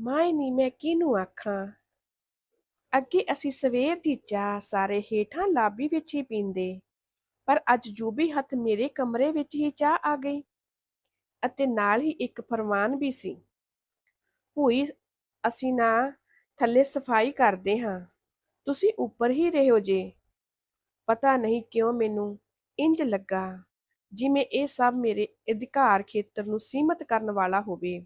ਮਾਏ ਨੀ ਮੈਂ ਕਿਹਨੂੰ ਆਖਾਂ? ਅੱਗੇ ਅਸੀਂ ਸਵੇਰ ਦੀ ਚਾਹ ਸਾਰੇ ਹੇਠਾਂ ਲਾਬੀ ਵਿੱਚ ਹੀ ਪੀਂਦੇ, ਪਰ ਅੱਜ ਜੂਬੀ ਹੱਥ ਮੇਰੇ ਕਮਰੇ ਵਿੱਚ ਹੀ ਚਾਹ ਆ ਗਈ ਅਤੇ ਨਾਲ ਹੀ ਇੱਕ ਫਰਮਾਨ ਵੀ ਸੀ, ਭੂਈ, ਅਸੀਂ ਨਾ ਥੱਲੇ ਸਫ਼ਾਈ ਕਰਦੇ ਹਾਂ, ਤੁਸੀਂ ਉੱਪਰ ਹੀ ਰਹੋ ਜੇ। ਪਤਾ ਨਹੀਂ ਕਿਉਂ ਮੈਨੂੰ ਇੰਜ ਲੱਗਾ, ਜਿਵੇਂ ਇਹ ਸਭ ਮੇਰੇ ਅਧਿਕਾਰ ਖੇਤਰ ਨੂੰ ਸੀਮਤ ਕਰਨ ਵਾਲਾ ਹੋਵੇ।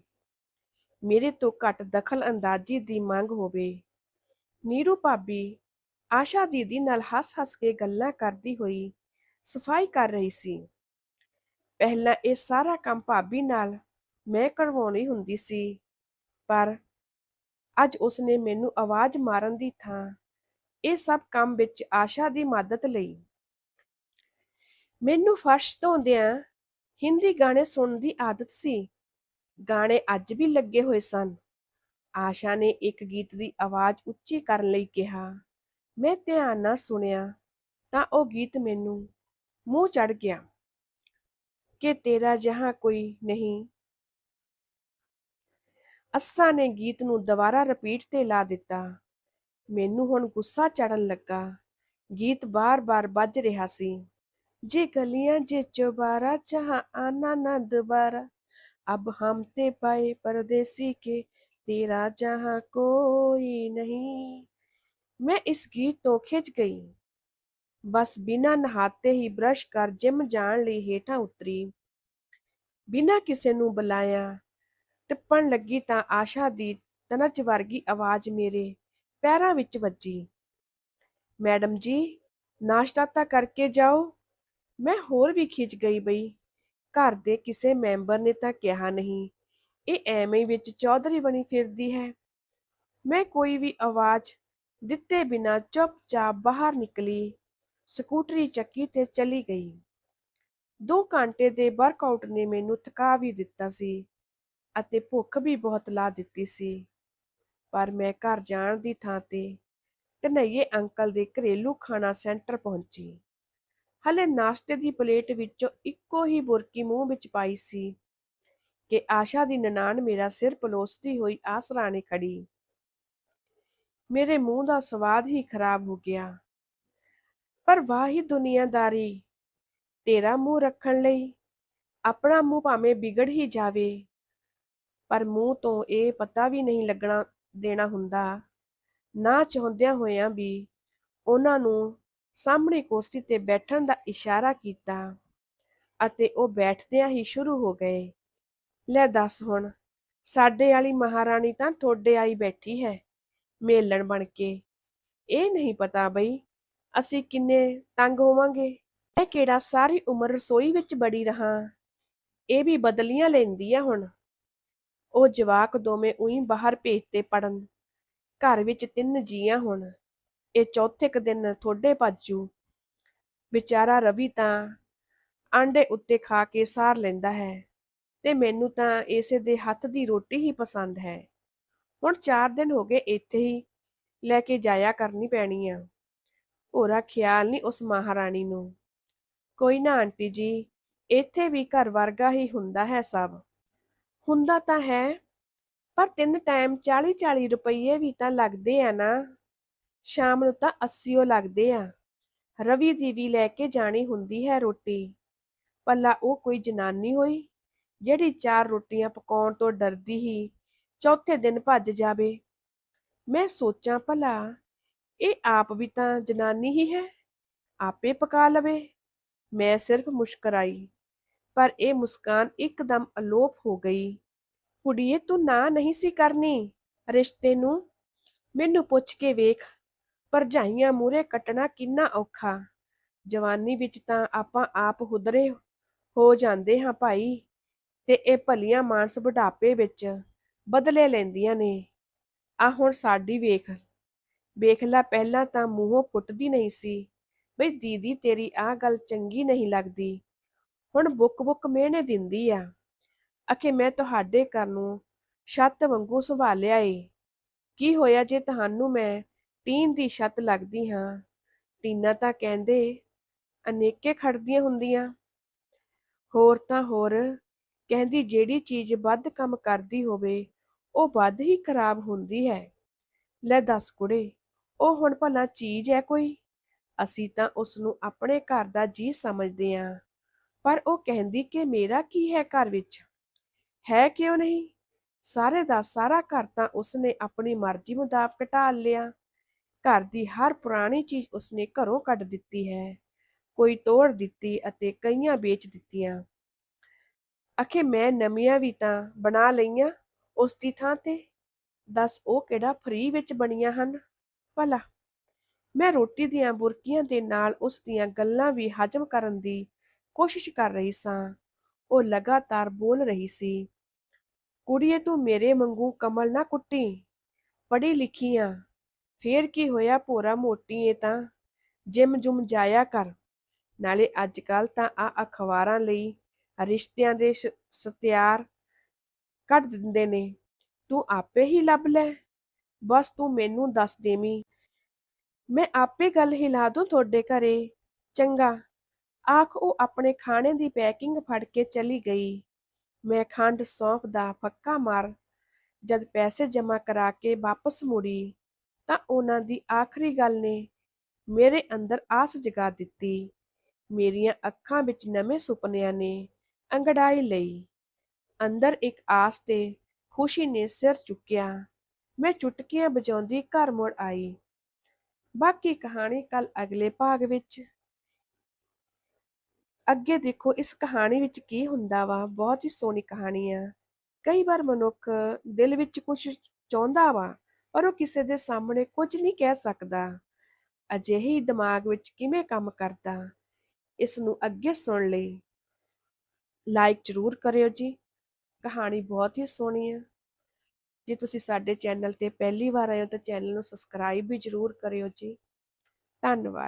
ਮੇਰੇ ਤੋਂ ਘੱਟ ਦਖਲ ਅੰਦਾਜ਼ੀ ਦੀ ਮੰਗ ਹੋਵੇ। ਨੀਰੂ ਭਾਬੀ ਆਸ਼ਾ ਦੀਦੀ ਨਾਲ ਹੱਸ-ਹੱਸ ਕੇ ਗੱਲਾਂ ਕਰਦੀ ਹੋਈ ਸਫ਼ਾਈ ਕਰ ਰਹੀ ਸੀ। ਪਹਿਲਾਂ ਇਹ ਸਾਰਾ ਕੰਮ ਭਾਬੀ ਨਾਲ ਮੈਂ ਕਰਵਾਉਣੀ ਹੁੰਦੀ ਸੀ, ਪਰ ਅੱਜ ਉਸਨੇ ਮੈਨੂੰ ਆਵਾਜ਼ ਮਾਰਨ ਦੀ ਥਾਂ ਇਹ ਸਭ ਕੰਮ ਵਿੱਚ ਆਸ਼ਾ ਦੀ ਮਦਦ ਲਈ। ਮੈਨੂੰ ਫਰਸ਼ ਧੋਂਦਿਆਂ ਹਿੰਦੀ ਗਾਣੇ ਸੁਣਨ ਦੀ ਆਦਤ ਸੀ। ਗਾਣੇ ਅੱਜ ਵੀ ਲੱਗੇ ਹੋਏ ਸਨ। ਆਸ਼ਾ ਨੇ ਇੱਕ ਗੀਤ ਦੀ ਆਵਾਜ਼ ਉੱਚੀ ਕਰਨ ਲਈ ਕਿਹਾ, ਮੈਂ ਧਿਆਨ ਨਾਲ ਸੁਣਿਆ, ਤਾਂ ਉਹ ਗੀਤ ਮੈਨੂੰ ਮੂੰਹ ਚੜ ਗਿਆ। ਕਿ ਤੇਰਾ ਜਹਾਂ ਕੋਈ ਨਹੀਂ। ਅੱਸਾ ਨੇ ਗੀਤ ਨੂੰ ਦੁਬਾਰਾ ਰਿਪੀਟ ਤੇ ਲਾ ਦਿੱਤਾ। ਮੈਨੂੰ ਹੁਣ ਗੁੱਸਾ ਚੜਨ ਲੱਗਾ। ਗੀਤ ਬਾਰ-ਬਾਰ ਵੱਜ ਰਿਹਾ ਸੀ। ਜੇ ਗਲੀਆਂ ਜੇ ਚੁਬਾਰਾ ਜਹਾਂ ਆਨਾ ਨਾ ਦੁਬਾਰਾ अब हम ते पाए परदेसी के तेरा जहां कोई नहीं मैं इस गीत ਤੋਂ ਖਿੱਚ ਗਈ ਬਸ ਬਿਨਾਂ ਨਹਾਤੇ ਹੀ ਬ੍ਰਸ਼ ਕਰ ਜਿਮ ਜਾਣ ਲਈ ਹੇਠਾਂ ਉਤਰੀ ਬਿਨਾਂ ਕਿਸੇ ਨੂੰ ਬੁਲਾਇਆ ਟਿੱਪਣ ਲੱਗੀ ਤਾਂ ਆਸ਼ਾ ਦੀ ਤਨਜ ਵਰਗੀ ਆਵਾਜ਼ ਮੇਰੇ ਪੈਰਾਂ ਵਿੱਚ ਵੱਜੀ ਮੈਡਮ ਜੀ ਨਾਸ਼ਤਾ ਤਾਂ ਕਰਕੇ ਜਾਓ ਮੈਂ ਹੋਰ ਵੀ ਖਿੱਚ ਗਈ ਬਈ ਘਰ ਦੇ ਕਿਸੇ ਮੈਂਬਰ ਨੇ ਤਾਂ ਕਿਹਾ ਨਹੀਂ, ਇਹ ਐਵੇਂ ਵਿੱਚ ਚੌਧਰੀ ਬਣੀ ਫਿਰਦੀ ਹੈ। ਮੈਂ ਕੋਈ ਵੀ ਆਵਾਜ਼ ਦਿੱਤੇ ਬਿਨਾਂ ਚੁੱਪਚਾਪ ਬਾਹਰ ਨਿਕਲੀ, ਸਕੂਟਰੀ ਚੱਕੀ ਤੇ ਚਲੀ ਗਈ। 2 ਘੰਟੇ ਦੇ ਵਰਕਆਊਟ ਨੇ ਮੈਨੂੰ ਥਕਾ ਵੀ ਦਿੱਤਾ ਸੀ ਅਤੇ ਭੁੱਖ ਵੀ ਬਹੁਤ ਲਾ ਦਿੱਤੀ ਸੀ, ਪਰ ਮੈਂ ਘਰ ਜਾਣ ਦੀ ਥਾਂ ਤੇ ਕਨਈਏ ਅੰਕਲ ਦੇ ਘਰੇਲੂ ਖਾਣਾ ਸੈਂਟਰ ਪਹੁੰਚੀ। ਹਲੇ ਨਾਸ਼ਤੇ ਦੀ ਪਲੇਟ ਵਿੱਚੋਂ ਇੱਕੋ ਹੀ ਬੁਰਕੀ ਮੂੰਹ ਵਿੱਚ ਪਾਈ ਸੀ ਕਿ ਆਸ਼ਾ ਦੀ ਨਨਾਣ ਮੇਰਾ ਸਿਰ ਪਲੋਸਦੀ ਹੋਈ ਆਸਰਾਣੇ ਖੜੀ। ਮੇਰੇ ਮੂੰਹ ਦਾ ਸਵਾਦ ਹੀ ਖਰਾਬ ਹੋ ਗਿਆ। ਪਰ ਵਾਹੀ ਦੁਨੀਆਦਾਰੀ, ਤੇਰਾ ਮੂੰਹ ਰੱਖਣ ਲਈ ਆਪਣਾ ਮੂੰਹ ਭਾਵੇਂ ਵਿਗੜ ਹੀ ਜਾਵੇ, ਪਰ ਮੂੰਹ ਤੋਂ ਇਹ ਪਤਾ ਵੀ ਨਹੀਂ ਲੱਗਣਾ ਦੇਣਾ ਹੁੰਦਾ। ਨਾ ਚਾਹੁੰਦਿਆਂ ਹੋਇਆਂ ਵੀ ਉਹਨਾਂ ਨੂੰ ਸਾਹਮਣੇ ਕੁਰਸੀ ਤੇ ਬੈਠਣ ਦਾ ਇਸ਼ਾਰਾ ਕੀਤਾ ਅਤੇ ਉਹ ਬੈਠਦਿਆਂ ਹੀ ਸ਼ੁਰੂ ਹੋ ਗਏ। ਲੈ ਦੱਸ ਹੁਣ, ਸਾਡੇ ਵਾਲੀ ਮਹਾਰਾਣੀ ਤਾਂ ਠੋਡੇ ਆਈ ਬੈਠੀ ਹੈ, ਮੇਲਣ ਬਣ ਕੇ। ਇਹ ਨਹੀਂ ਪਤਾ ਬਈ, ਅਸੀਂ ਕਿੰਨੇ ਤੰਗ ਹੋਵਾਂਗੇ। ਇਹ ਕਿਹੜਾ ਸਾਰੀ ਉਮਰ ਰਸੋਈ ਵਿੱਚ ਬੜੀ ਰਹਾ। ਇਹ ਵੀ ਬਦਲੀਆਂ ਲੈਂਦੀ ਆ ਹੁਣ। ਉਹ ਜਵਾਕ ਦੋਵੇਂ ਉਹੀ ਬਾਹਰ ਭੇਜਤੇ ਪੜਨ ਘਰ ਵਿੱਚ ਤਿੰਨ ਜੀਆਂ ਹੁਣ। ਇਹ ਚੌਥੇ ਕ ਦਿਨ ਥੋੜੇ ਭੱਜੂ ਵਿਚਾਰਾ ਰਵੀ ਤਾਂ ਆਂਡੇ ਉੱਤੇ ਖਾ ਕੇ ਸਾਰ ਲੈਂਦਾ ਹੈ ਤੇ ਮੈਨੂੰ ਤਾਂ ਇਸੇ ਦੇ ਹੱਥ ਦੀ ਰੋਟੀ ਹੀ ਪਸੰਦ ਹੈ। ਹੁਣ 4 ਦਿਨ ਹੋ ਗਏ ਇੱਥੇ ਹੀ ਲੈ ਕੇ ਜਾਇਆ ਕਰਨੀ ਪੈਣੀ ਆ। ਹੋਰਾ ਖਿਆਲ ਨਹੀਂ ਉਸ ਮਹਾਰਾਣੀ ਨੂੰ। ਕੋਈ ਨਾ ਆਂਟੀ ਜੀ, ਇੱਥੇ ਵੀ ਘਰ ਵਰਗਾ ਹੀ ਹੁੰਦਾ ਹੈ ਸਭ। ਹੁੰਦਾ ਤਾਂ ਹੈ, ਪਰ ਤਿੰਨ ਟਾਈਮ 40 40 ਰੁਪਏ ਵੀ ਤਾਂ ਲੱਗਦੇ ਆ ਨਾ। ਸ਼ਾਮ ਨੂੰ ਤਾਂ 80 ਲੱਗਦੇ ਆ। ਰਵੀ ਦੀ ਵੀ ਲੈ ਕੇ ਜਾਣੀ ਹੁੰਦੀ ਹੈ ਰੋਟੀ। ਭਲਾ ਉਹ ਕੋਈ ਜਨਾਨੀ ਹੋਈ, ਜਿਹੜੀ ਚਾਰ ਰੋਟੀਆਂ ਪਕਾਉਣ ਤੋਂ ਡਰਦੀ ਹੀ ਚੌਥੇ ਦਿਨ ਭੱਜ ਜਾਵੇ। ਮੈਂ ਸੋਚਾਂ ਭਲਾ, ਇਹ ਆਪ ਵੀ ਤਾਂ ਜਨਾਨੀ ਹੀ ਹੈ, ਆਪੇ ਪਕਾ ਲਵੇ। ਮੈਂ ਸਿਰਫ ਮੁਸਕਰਾਈ, ਪਰ ਇਹ ਮੁਸਕਾਨ ਇੱਕਦਮ ਅਲੋਪ ਹੋ ਗਈ। ਕੁੜੀਏ, ਤੂੰ ਨਾ ਨਹੀਂ ਸੀ ਕਰਨੀ? ਰਿਸ਼ਤੇ ਨੂੰ? ਮੈਨੂੰ ਪੁੱਛ ਕੇ ਵੇਖ ਭਰਜਾਈਆਂ ਮੂਰੇ ਕੱਟਣਾ ਕਿੰਨਾ ਔਖਾ। ਜਵਾਨੀ ਵਿੱਚ ਤਾਂ ਆਪਾਂ ਆਪ ਹੁਦਰੇ ਹੋ ਜਾਂਦੇ ਹਾਂ ਭਾਈ, ਤੇ ਇਹ ਭਲੀਆਂ ਮਾਨਸ ਬੁਢਾਪੇ ਵਿੱਚ ਬਦਲੇ ਲੈਂਦੀਆਂ ਨੇ। ਆ ਹੁਣ ਸਾਡੀ ਵੇਖ ਵੇਖ ਲੈ ਪਹਿਲਾਂ ਤਾਂ ਮੂੰਹੋਂ ਫੁੱਟਦੀ ਨਹੀਂ ਸੀ, ਬਈ ਦੀਦੀ ਤੇਰੀ ਆ ਗੱਲ ਚੰਗੀ ਨਹੀਂ ਲੱਗਦੀ। ਹੁਣ ਬੁੱਕ ਬੁੱਕ ਮਿਹਣੇ ਦਿੰਦੀ ਆ। ਅਖੇ ਮੈਂ ਤੁਹਾਡੇ ਘਰ ਨੂੰ ਛੱਤ ਵਾਂਗੂ ਸੰਭਾਲਿਆ ਏ। ਕੀ ਹੋਇਆ ਜੇ ਤੁਹਾਨੂੰ ਮੈਂ ਟੀਨ ਦੀ ਛੱਤ ਲੱਗਦੀ ਹਾਂ। ਟੀਨਾ ਤਾਂ ਕਹਿੰਦੇ ਅਨੇਕੇ ਖੜਦੀਆਂ ਹੁੰਦੀਆਂ। ਹੋਰ ਤਾਂ ਹੋਰ, ਕਹਿੰਦੀ ਜਿਹੜੀ ਚੀਜ਼ ਵੱਧ ਕੰਮ ਕਰਦੀ ਹੋਵੇ, ਉਹ ਵੱਧ ਹੀ ਖਰਾਬ ਹੁੰਦੀ ਹੈ। ਲੈ ਦੱਸ ਕੁੜੇ, ਉਹ ਹੁਣ ਭਲਾ ਚੀਜ਼ ਹੈ ਕੋਈ? ਅਸੀਂ ਤਾਂ ਉਸ ਨੂੰ ਆਪਣੇ ਘਰ ਦਾ ਜੀ ਸਮਝਦੇ ਹਾਂ। ਪਰ ਉਹ ਕਹਿੰਦੀ ਕਿ ਮੇਰਾ ਕੀ ਹੈ ਘਰ ਵਿੱਚ? ਹੈ ਕਿਉਂ ਨਹੀਂ? ਸਾਰੇ ਦਾ ਸਾਰਾ ਘਰ ਤਾਂ ਉਸਨੇ ਆਪਣੀ ਮਰਜ਼ੀ ਮੁਤਾਬਕ ਢਾਲ ਲਿਆ। ਘਰ ਦੀ ਹਰ ਪੁਰਾਣੀ ਚੀਜ਼ ਉਸਨੇ ਘਰੋਂ ਕੱਢ ਦਿੱਤੀ ਹੈ। ਕੋਈ ਤੋੜ ਦਿੱਤੀ ਅਤੇ ਕਈਆਂ ਵੇਚ ਦਿੱਤੀਆਂ। ਅਖੇ ਮੈਂ ਨਵੀਆਂ ਵੀ ਤਾਂ ਬਣਾ ਲਈਆਂ, ਉਸ ਦੀ ਥਾਂ ਤੇ? ਦੱਸ ਉਹ ਕਿਹੜਾ ਫਰੀ ਵਿੱਚ ਬਣੀਆਂ ਹਨ? ਭਲਾ, ਮੈਂ ਰੋਟੀ ਦੀਆਂ ਬੁਰਕੀਆਂ ਦੇ ਨਾਲ ਉਸ ਦੀਆਂ ਗੱਲਾਂ ਵੀ ਹਜਮ ਕਰਨ ਦੀ ਕੋਸ਼ਿਸ਼ ਕਰ ਰਹੀ ਸਾਂ। ਉਹ ਲਗਾਤਾਰ ਬੋਲ ਰਹੀ ਸੀ, ਕੁੜੀਏ, ਤੂੰ ਮੇਰੇ ਵਾਂਗੂ ਕਮਲ ਨਾ ਕੁੱਟੀ। ਪੜ੍ਹੀ ਲਿਖੀ ਆ। ਫੇਰ ਕੀ ਹੋਇਆ ਭੋਰਾ ਮੋਟੀ ਏ ਤਾਂ? ਜਿਮ ਜੁਮ ਜਾਇਆ ਕਰ। ਨਾਲੇ ਅੱਜ ਕੱਲ ਤਾਂ ਆ ਅਖਬਾਰਾਂ ਲਈ ਰਿਸ਼ਤਿਆਂ ਦੇ ਸਤਿਆਰ ਕੱਢ ਦਿੰਦੇ ਨੇ। ਤੂੰ ਆਪੇ ਹੀ ਲੱਭ ਲੈ। ਬਸ ਤੂੰ ਮੈਨੂੰ ਦੱਸ ਦੇਵੀਂ। ਮੈਂ ਆਪੇ ਗੱਲ ਹਿਲਾ ਦੂੰ ਤੁਹਾਡੇ ਘਰੇ। ਚੰਗਾ। ਆਖ ਉਹ ਆਪਣੇ ਖਾਣੇ ਦੀ ਪੈਕਿੰਗ ਫੜ ਕੇ ਚਲੀ ਗਈ। ਮੈਂ ਖੰਡ ਸੌਂਫ ਦਾ ਫੱਕਾ ਮਾਰ ਜਦ ਪੈਸੇ ਜਮ੍ਹਾਂ ਕਰਾ ਕੇ ਵਾਪਸ ਮੁੜੀ। ਤਾਂ ਉਹਨਾਂ ਦੀ ਆਖਰੀ ਗੱਲ ਨੇ ਮੇਰੇ ਅੰਦਰ ਆਸ ਜਗਾ ਦਿੱਤੀ। ਮੇਰੀਆਂ ਅੱਖਾਂ ਵਿੱਚ ਨਵੇਂ ਸੁਪਨਿਆਂ ਨੇ ਅੰਗੜਾਈ ਲਈ। ਅੰਦਰ ਇੱਕ ਆਸ ਤੇ ਖੁਸ਼ੀ ਨੇ ਸਿਰ ਚੁੱਕਿਆ। ਮੈਂ ਚੁਟਕੀਆਂ ਵਜਾਉਂਦੀ ਘਰ ਮੁੜ ਆਈ। ਬਾਕੀ ਕਹਾਣੀ ਕੱਲ ਅਗਲੇ ਭਾਗ ਵਿੱਚ। ਅੱਗੇ ਦੇਖੋ ਇਸ ਕਹਾਣੀ ਵਿੱਚ ਕੀ ਹੁੰਦਾ ਵਾ। ਬਹੁਤ ਹੀ ਸੋਹਣੀ ਕਹਾਣੀ ਆ। ਕਈ ਵਾਰ ਮਨੁੱਖ ਦਿਲ ਵਿੱਚ ਕੁਝ ਚਾਹੁੰਦਾ ਵਾ। ਪਰ ਉਹ ਕਿਸੇ ਦੇ ਸਾਹਮਣੇ ਕੁਝ ਨਹੀਂ ਕਹਿ ਸਕਦਾ। ਅਜਿਹੀ ਦਿਮਾਗ ਵਿੱਚ ਕਿਵੇਂ ਕੰਮ ਕਰਦਾ ਇਸ ਨੂੰ ਅੱਗੇ ਸੁਣ ਲਈ ਲਾਈਕ ਜ਼ਰੂਰ ਕਰਿਓ ਜੀ। ਕਹਾਣੀ ਬਹੁਤ ਹੀ ਸੋਹਣੀ ਹੈ। ਜੇ ਤੁਸੀਂ ਸਾਡੇ ਚੈਨਲ ਤੇ ਪਹਿਲੀ ਵਾਰ ਆਏ ਹੋ ਤਾਂ ਚੈਨਲ ਨੂੰ ਸਬਸਕ੍ਰਾਈਬ ਵੀ ਜ਼ਰੂਰ ਕਰਿਓ ਜੀ। ਧੰਨਵਾਦ।